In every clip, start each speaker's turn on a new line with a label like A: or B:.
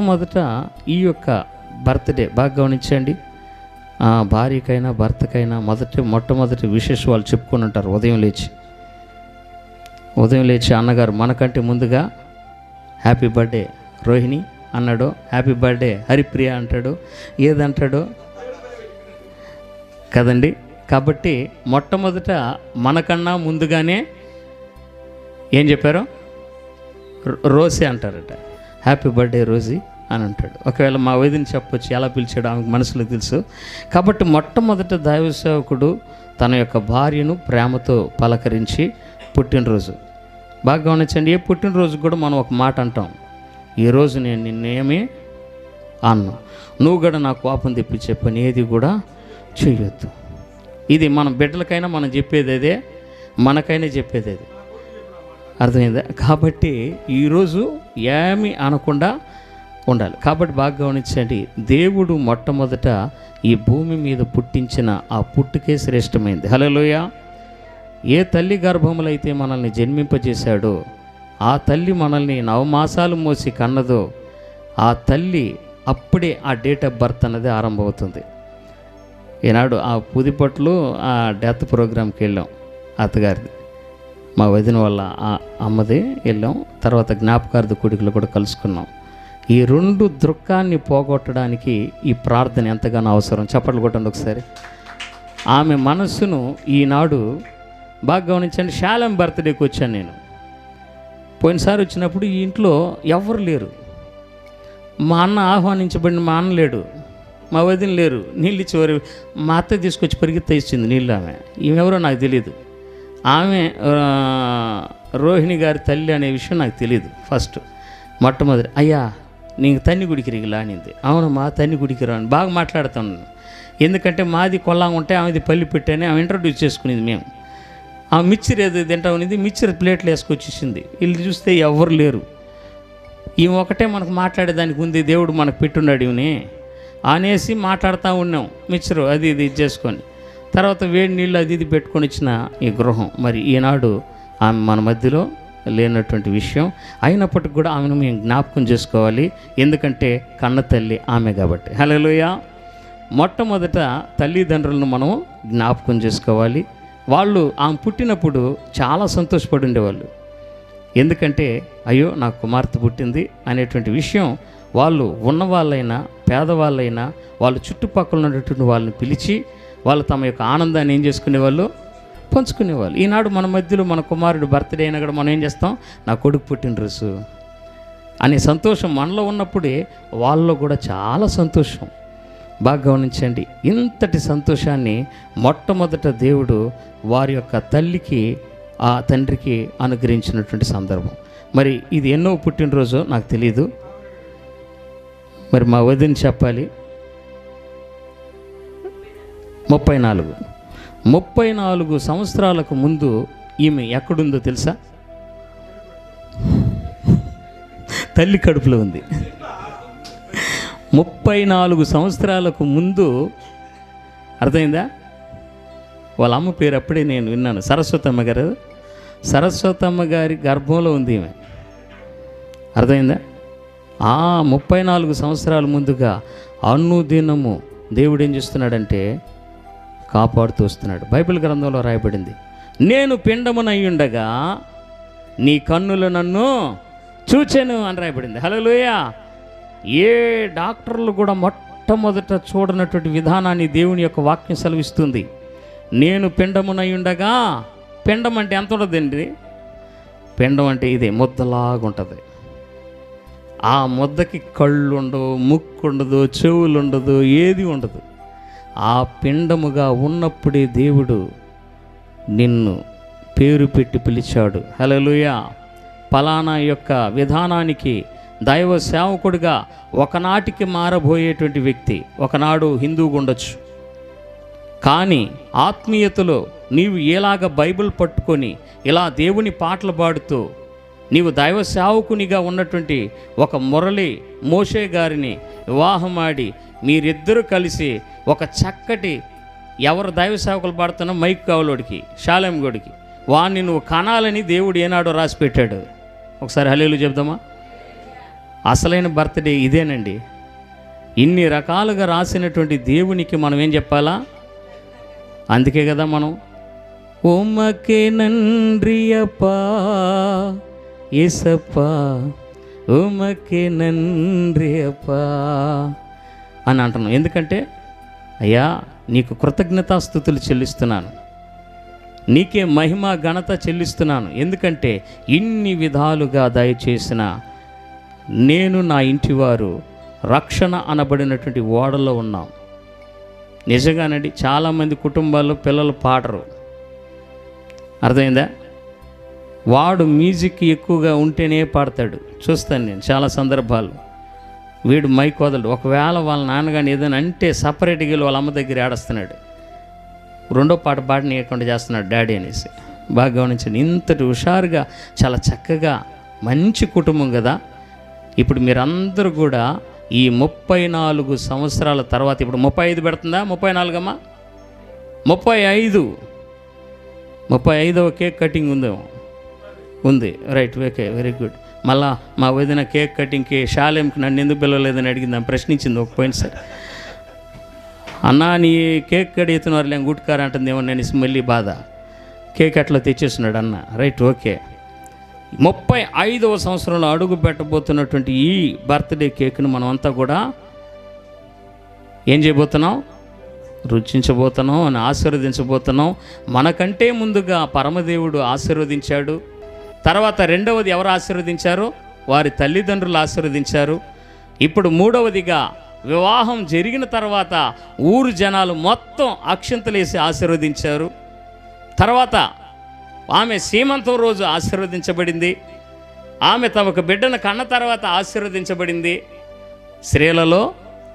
A: మొట్టమొదట ఈ యొక్క బర్త్డే బాగా గమనించండి. భార్యకైనా భర్తకైనా మొదటి మొట్టమొదటి విశేష వాళ్ళు చెప్పుకొని ఉంటారు ఉదయం లేచి. ఉదయం లేచి అన్నగారు మనకంటే ముందుగా హ్యాపీ బర్త్డే రోహిణి అన్నాడు. హ్యాపీ బర్త్డే హరిప్రియ అంటాడు. ఏదంటాడు? కదండి. కాబట్టి మొట్టమొదట మనకన్నా ముందుగానే ఏం చెప్పారు? రో- రోసి అంటారట. హ్యాపీ బర్త్డే రోజీ అని అంటాడు. ఒకవేళ మా వైద్యుని చెప్పొచ్చు ఎలా పిలిచాడు ఆమెకు మనసులో తెలుసు. కాబట్టి మొట్టమొదట దైవ సేవకుడు తన యొక్క భార్యను ప్రేమతో పలకరించి పుట్టినరోజు. బాగా గమనించండి ఏ పుట్టినరోజు కూడా మనం ఒక మాట అంటాం. ఈరోజు నేను నిన్నేమి అన్ను. నువ్వు కూడా నా కోపం తెప్పించే పని ఏది కూడా చేయొద్దు. ఇది మన బిడ్డలకైనా మనం చెప్పేది అదే మనకైనా చెప్పేది అదే. అర్థమైందా? కాబట్టి ఈరోజు ఏమి అనకుండా ఉండాలి. కాబట్టి బాగా గమనించండి దేవుడు మొట్టమొదట ఈ భూమి మీద పుట్టించిన ఆ పుట్టుకే శ్రేష్టమైంది. హలోయ ఏ తల్లి గర్భములు అయితే మనల్ని జన్మింపజేశాడో ఆ తల్లి మనల్ని నవమాసాలు మోసి కన్నదో ఆ తల్లి అప్పుడే ఆ డేట్ ఆఫ్ బర్త్ అన్నది ఆరంభమవుతుంది. ఈనాడు ఆ పుదిపట్లు ఆ డెత్ ప్రోగ్రామ్కి వెళ్ళాం అత్తగారిది. మా వదిన వాళ్ళ అమ్మది వెళ్ళాం. తర్వాత జ్ఞాపకార్థ కొడుకులు కూడా కలుసుకున్నాం. ఈ రెండు దృక్కాన్ని పోగొట్టడానికి ఈ ప్రార్థన ఎంతగానో అవసరం. చప్పట్లు కొట్టండి ఒకసారి. ఆమె మనస్సును ఈనాడు బాగా గమనించండి శాలం బర్త్డేకి వచ్చాను నేను. పోయినసారి వచ్చినప్పుడు ఈ ఇంట్లో ఎవరు లేరు. మా అన్న ఆహ్వానించబడిన మా అన్న లేడు. మా వదిన లేరు. నీళ్ళు ఇచ్చేవారు మా అత్త తీసుకొచ్చి పరిగెత్త ఇచ్చింది నీళ్ళు ఆమె. ఈమెవరో నాకు తెలియదు. ఆమె రోహిణి గారి తల్లి అనే విషయం నాకు తెలియదు ఫస్ట్ మొట్టమొదటి అయ్యా నీకు తన్ని గుడికి రిగిలా అనింది. అవును మా తన్ని గుడికి రాను బాగా మాట్లాడుతున్నాను ఎందుకంటే మాది కొల్లా ఉంటే ఆమెది పల్లి పెట్టని ఆమె ఇంట్రడ్యూస్ చేసుకునేది మేము. ఆ మిక్చర్ ఏదో తింటా ఉన్నది మిక్చర్ ప్లేట్లు వేసుకొచ్చేసింది. వీళ్ళు చూస్తే ఎవరు లేరు. ఈమె ఒకటే మనకు మాట్లాడేదానికి ఉంది. దేవుడు మనకు పెట్టున్నాడు ఇవని అనేసి మాట్లాడుతూ ఉన్నాం. మిక్చరు అది ఇది ఇది చేసుకొని. తర్వాత వేడి నీళ్ళు అది ఇది పెట్టుకొని ఇచ్చిన ఈ గృహం. మరి ఈనాడు ఆమె మన మధ్యలో లేనటువంటి విషయం. అయినప్పటికి కూడా ఆమెను మేము జ్ఞాపకం చేసుకోవాలి. ఎందుకంటే కన్న తల్లి ఆమె కాబట్టి. హలోయ మొట్టమొదట తల్లిదండ్రులను మనం జ్ఞాపకం చేసుకోవాలి. వాళ్ళు ఆమె పుట్టినప్పుడు చాలా సంతోషపడి ఉండేవాళ్ళు. ఎందుకంటే అయ్యో నా కుమార్తె పుట్టింది అనేటువంటి విషయం వాళ్ళు ఉన్నవాళ్ళైనా పేదవాళ్ళైనా వాళ్ళ చుట్టుపక్కల ఉన్నటువంటి వాళ్ళని పిలిచి వాళ్ళు తమ యొక్క ఆనందాన్ని ఏం చేసుకునేవాళ్ళు? పంచుకునేవాళ్ళు. ఈనాడు మన మధ్యలో మన కుమారుడు బర్త్డే అయినా కూడా మనం ఏం చేస్తాం? నా కొడుకు పుట్టినరోజు. అనే సంతోషం మనలో ఉన్నప్పుడే వాళ్ళలో కూడా చాలా సంతోషం. బాగా గమనించండి. ఇంతటి సంతోషాన్ని మొట్టమొదట దేవుడు వారి యొక్క తల్లికి ఆ తండ్రికి అనుగ్రహించినటువంటి సందర్భం. మరి ఇది ఎన్నో పుట్టినరోజో నాకు తెలియదు మరి మా వదిన చెప్పాలి. ముప్పై నాలుగు. ముప్పై నాలుగు సంవత్సరాలకు ముందు ఈమె ఎక్కడుందో తెలుసా? తల్లి కడుపులో ఉంది. ముప్పై నాలుగు సంవత్సరాలకు ముందు అర్థమైందా? వాళ్ళ అమ్మ పేరు అప్పుడే నేను విన్నాను. సరస్వతమ్మ గారు సరస్వతమ్మ గారి గర్భంలో ఉంది ఈమె. అర్థమైందా? ఆ ముప్పై నాలుగు సంవత్సరాల ముందుగా అనుదినము దేవుడు ఏం చేస్తున్నాడంటే కాపాడుతూ వస్తున్నాడు. బైబిల్ గ్రంథంలో రాయబడింది నేను పిండమునయ్యుండగా నీ కన్నులు నన్ను చూచాను అని రాయబడింది. హలో ఏ డాక్టర్లు కూడా మొట్టమొదట చూడనటువంటి విధానాన్ని దేవుని యొక్క వాక్యం సెలవిస్తుంది. నేను పిండమునయ్యుండగా పిండం అంటే ఎంత ఉండదండి? పిండం అంటే ఇదే ముద్దలాగా ఉంటుంది. ఆ ముద్దకి కళ్ళు ఉండవు ముక్కు ఉండదు చెవులు ఉండదు ఏది ఉండదు. ఆ పిండముగా ఉన్నప్పుడే దేవుడు నిన్ను పేరు పెట్టి పిలిచాడు. హలలుయ పలానా యొక్క విధానానికి దైవ సేవకుడిగా ఒకనాటికి మారబోయేటువంటి వ్యక్తి ఒకనాడు హిందువుగా ఉండొచ్చు. కానీ ఆత్మీయతలో నీవు ఎలాగ బైబిల్ పట్టుకొని ఇలా దేవుని పాటలు పాడుతూ నీవు దైవ సేవకునిగా ఉన్నటువంటి ఒక మురళి మోషే గారిని వివాహమాడి మీరిద్దరూ కలిసి ఒక చక్కటి ఎవరు దైవ సేవకులు పాడుతున్నా మైక్ కావలోడికి శాలెం గోడికి వాణ్ణి నువ్వు కనాలని దేవుడు ఏనాడో రాసి పెట్టాడు. ఒకసారి హలేలు చెప్దామా అసలైన బర్త్డే ఇదేనండి. ఇన్ని రకాలుగా రాసినటువంటి దేవునికి మనం ఏం చెప్పాలా? అందుకే కదా మనం ఉమ్మకే నండ్రియప్పా ఏసప్పా ఉమ్మకే నండ్రియప్పా అని అంటున్నాం ఎందుకంటే అయ్యా నీకు కృతజ్ఞతాస్థుతులు చెల్లిస్తున్నాను. నీకే మహిమ ఘనత చెల్లిస్తున్నాను. ఎందుకంటే ఇన్ని విధాలుగా దయచేసిన నేను నా ఇంటివారు రక్షణ అనబడినటువంటి ఓడలో ఉన్నాం. నిజంగానండి చాలామంది కుటుంబాల్లో పిల్లలు పాడరు. అర్థమైందా? వాడు మ్యూజిక్ ఎక్కువగా ఉంటేనే పాడతాడు. చూస్తాను నేను చాలా సందర్భాలు వీడు మైక్ వదలడు ఒకవేళ వాళ్ళ నాన్నగాని ఏదైనా అంటే సపరేట్గా వెళ్ళి వాళ్ళ అమ్మ దగ్గర ఏడుస్తున్నాడు. రెండో పాట పాడనీయకుండా చేస్తున్నాడు డాడీ అనేసి. బాగా గమనించండి. ఇంతటి హుషారుగా చాలా చక్కగా మంచి కుటుంబం కదా. ఇప్పుడు మీరందరూ కూడా ఈ ముప్పై నాలుగు సంవత్సరాల తర్వాత ఇప్పుడు ముప్పై ఐదు పెడుతుందా? ముప్పై నాలుగమ్మా? ముప్పై ఐదు. ముప్పై ఐదవ కేక్ కటింగ్ ఉందేమో? ఉంది. Right okay very good. మళ్ళా మా వదిన కేక్ కటింగ్కి షాలేంకి నన్ను ఎందుకు పిలవలేదని అడిగింది. ఆమె ప్రశ్నించింది ఒక పాయింట్ సార్. అన్నా నీ కేక్ కడుగుతున్నారు లేం గుట్కార? అంటుందేమో నేను మళ్ళీ బాధ. కేక్ అట్లా తెచ్చేస్తున్నాడు అన్న. Right okay. ముప్పై ఐదవ సంవత్సరంలో అడుగు పెట్టబోతున్నటువంటి ఈ బర్త్డే కేక్ను మనం అంతా కూడా ఏం చేయబోతున్నాం? రుచించబోతున్నాం అని ఆశీర్వదించబోతున్నాం. మనకంటే ముందుగా పరమదేవుడు ఆశీర్వదించాడు. తర్వాత రెండవది ఎవరు ఆశీర్వదించారు? వారి తల్లిదండ్రులు ఆశీర్వదించారు. ఇప్పుడు మూడవదిగా వివాహం జరిగిన తర్వాత ఊరు జనాలు మొత్తం అక్షంతలేసి ఆశీర్వదించారు. తర్వాత ఆమె సీమంతం రోజు ఆశీర్వదించబడింది. ఆమె తమకు బిడ్డను కన్న తర్వాత ఆశీర్వదించబడింది. స్త్రీలలో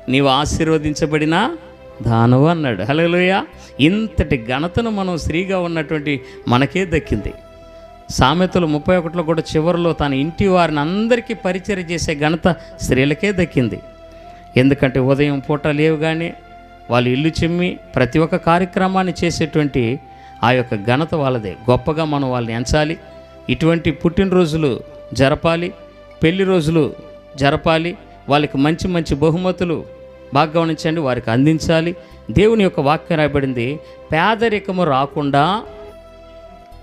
A: నీవు ఆశీర్వదించబడిన దానవు అన్నాడు. హలోయ ఇంతటి ఘనతను మనం స్త్రీగా ఉన్నటువంటి మనకే దక్కింది. సామెతలు ముప్పై ఒకటిలో కూడా చివరిలో తన ఇంటి వారిని అందరికీ పరిచయం చేసే ఘనత స్త్రీలకే దక్కింది. ఎందుకంటే ఉదయం పూట లేవుగానే వాళ్ళు ఇల్లు చిమ్మి ప్రతి ఒక్క కార్యక్రమాన్ని చేసేటువంటి ఆ యొక్క ఘనత వాళ్ళదే. గొప్పగా మనం వాళ్ళని ఎంచాలి. ఇటువంటి పుట్టినరోజులు జరపాలి. పెళ్ళి రోజులు జరపాలి. వాళ్ళకి మంచి మంచి బహుమతులు బాగా గమనించండి వారికి అందించాలి. దేవుని యొక్క వాక్యం రాయబడింది పేదరికము రాకుండా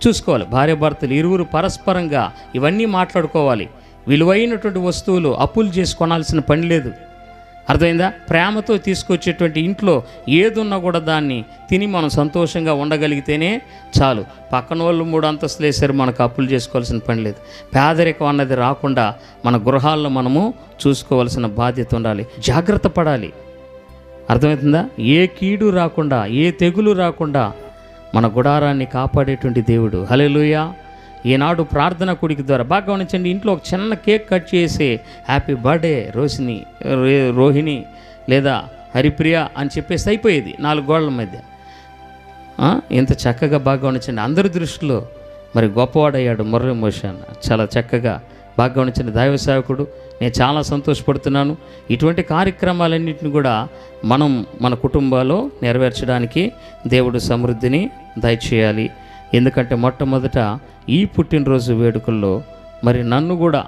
A: చూసుకోవాలి. భార్యాభర్తలు ఇరువురు పరస్పరంగా ఇవన్నీ మాట్లాడుకోవాలి. విలువైనటువంటి వస్తువులు అప్పులు చేసి కొనాల్సిన పని లేదు. అర్థమైందా? ప్రేమతో తీసుకొచ్చేటువంటి ఇంట్లో ఏదున్నా కూడా దాన్ని తిని మనం సంతోషంగా ఉండగలిగితేనే చాలు. పక్కన వాళ్ళు మూడు అంతస్తులు వేసారు మనకు అప్పులు చేసుకోవాల్సిన పని లేదు. పేదరికం అన్నది రాకుండా మన గృహాల్లో మనము చూసుకోవాల్సిన బాధ్యత ఉండాలి. జాగ్రత్త పడాలి. అర్థమవుతుందా? ఏ కీడు రాకుండా ఏ తెగులు రాకుండా మన గుడారాన్ని కాపాడేటువంటి దేవుడు. హలెలుయా ఈనాడు ప్రార్థన కుడికి ద్వారా బాగా గమనించండి ఇంట్లో ఒక చిన్న కేక్ కట్ చేసి హ్యాపీ బర్త్డే రోషిని రోహిణి లేదా హరిప్రియ అని చెప్పేసి అయిపోయేది నాలుగు గోడల మధ్య. ఇంత చక్కగా బాగా గమనించండి. అందరి దృష్టిలో మరి గొప్పవాడయ్యాడు మురళి మోషన్. చాలా చక్కగా బాగా గమనించిన దైవ సేవకుడు. నేను చాలా సంతోషపడుతున్నాను. ఇటువంటి కార్యక్రమాలన్నింటిని కూడా మనం మన కుటుంబాల్లో నెరవేర్చడానికి దేవుడు సమృద్ధిని దయచేయాలి. ఎందుకంటే మొట్టమొదట ఈ పుట్టినరోజు వేడుకల్లో మరి నన్ను కూడా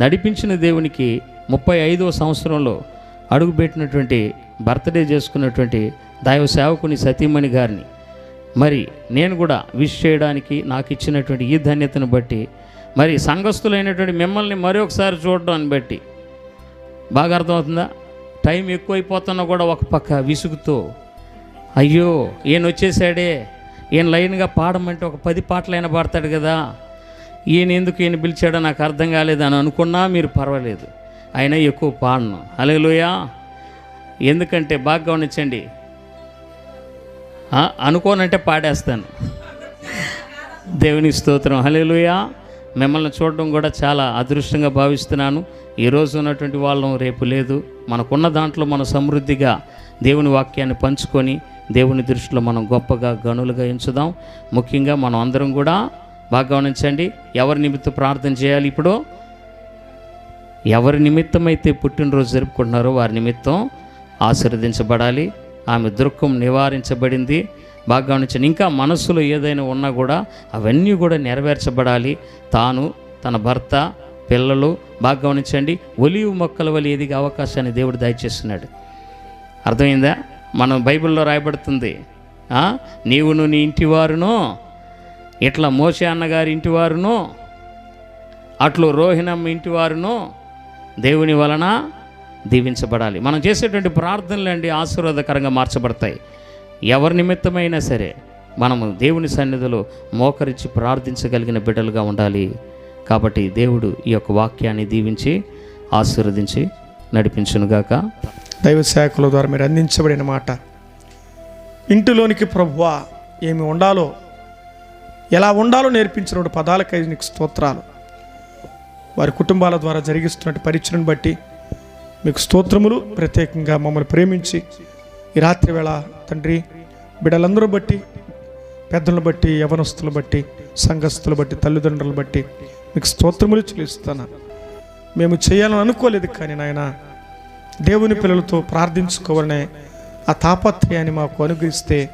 A: నడిపించిన దేవునికి ముప్పై ఐదవ సంవత్సరంలో అడుగుపెట్టినటువంటి బర్త్డే చేసుకున్నటువంటి దైవ సేవకుని సతీమణి గారిని మరి నేను కూడా విష్ చేయడానికి నాకు ఇచ్చినటువంటి ఈ ధన్యతను బట్టి మరి సంఘస్థులైనటువంటి మిమ్మల్ని మరొకసారి చూడడాన్ని బట్టి బాగా అర్థమవుతుందా? టైం ఎక్కువైపోతున్నా కూడా ఒక పక్క విసుగుతో అయ్యో ఈయన వచ్చేసాడే ఈయన లైన్గా పాడమంటే ఒక పది పాటలైనా పాడతాడు కదా. ఈయన ఎందుకు ఈయన పిలిచాడో నాకు అర్థం కాలేదు అని అనుకున్నా మీరు పర్వాలేదు. అయినా ఎక్కువ పాడను. అలెలుయా ఎందుకంటే బాగా గమనించండి. అనుకోనంటే పాడేస్తాను. దేవుని స్తోత్రం. హలేలుయా మిమ్మల్ని చూడడం కూడా చాలా అదృష్టంగా భావిస్తున్నాను. ఈరోజు ఉన్నటువంటి వాళ్ళం రేపు లేదు. మనకున్న దాంట్లో మన సమృద్ధిగా దేవుని వాక్యాన్ని పంచుకొని దేవుని దృష్టిలో మనం గొప్పగా గనులుగా ఎంచుదాం. ముఖ్యంగా మనం అందరం కూడా బాగా గమనించండి. ఎవరి నిమిత్తం ప్రార్థన చేయాలి ఇప్పుడు? ఎవరి నిమిత్తమైతే పుట్టినరోజు జరుపుకుంటున్నారో వారి నిమిత్తం ఆశీర్వదించబడాలి. ఆమె దుఃఖం నివారించబడింది. బాగా గమనించండి. ఇంకా మనస్సులో ఏదైనా ఉన్నా కూడా అవన్నీ కూడా నెరవేర్చబడాలి. తాను తన భర్త పిల్లలు బాగా గమనించండి. ఒలివు మొక్కల వల్ల ఎదిగే అవకాశాన్ని దేవుడు దయచేస్తున్నాడు. అర్థమైందా? మనం బైబిల్లో రాయబడుతుంది. నీవును నీ ఇంటివారును ఇట్లా మోసే అన్నగారి ఇంటివారును అట్లు రోహిణమ్మ ఇంటివారును దేవుని వలన దీవించబడాలి. మనం చేసేటువంటి ప్రార్థనలు అండి ఆశీర్వాదకరంగా మార్చబడతాయి. ఎవరి నిమిత్తమైనా సరే మనము దేవుని సన్నిధిలో మోకరించి ప్రార్థించగలిగిన బిడ్డలుగా ఉండాలి. కాబట్టి దేవుడు ఈ యొక్క వాక్యాన్ని దీవించి ఆశీర్వదించి నడిపించునుగాక.
B: దైవ శాఖల ద్వారా మీరు అందించబడిన మాట. ఇంటిలోనికి ప్రభువా ఏమి ఉండాలో ఎలా ఉండాలో నేర్పించిన పదాలకై నీకు స్తోత్రాలు. వారి కుటుంబాల ద్వారా జరిగిస్తున్న పరీక్షను బట్టి మీకు స్తోత్రములు ప్రత్యేకంగా మమ్మల్ని ప్రేమించి ఈ రాత్రి వేళ తండ్రి బిడ్డలందరూ బట్టి పెద్దలను బట్టి యవనస్తులు బట్టి సంఘస్థులు బట్టి తల్లిదండ్రులు బట్టి మీకు స్తోత్రములు చెల్లిస్తాను మేము చేయాలని అనుకోలేదు కానీ నాయన దేవుని పిల్లలతో ప్రార్థించుకోవాలనే ఆ తాపత్రయాన్ని మాకు అనుగ్రహిస్తే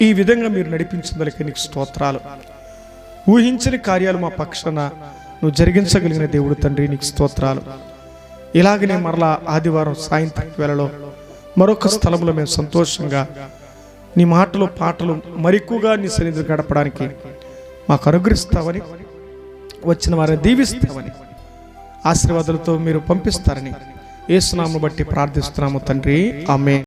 B: ఈ విధంగా మీరు నడిపించిందలకి నీకు స్తోత్రాలు. ఊహించని కార్యాలు మా పక్షాన నువ్వు జరిగించగలిగిన దేవుడు తండ్రి నీకు స్తోత్రాలు. ఇలాగనే మరలా ఆదివారం సాయంత్రం వేళలో మరొక స్థలంలో మేము సంతోషంగా నీ మాటలు పాటలు మరెక్కువగా నీ సన్నిధిలో గడపడానికి మాకు అనుగ్రహిస్తావని వచ్చిన వారిని దీవిస్తావని ఆశీర్వాదాలతో మీరు పంపిస్తారని ఏసునామను బట్టి ప్రార్థిస్తున్నాము తండ్రి. ఆమె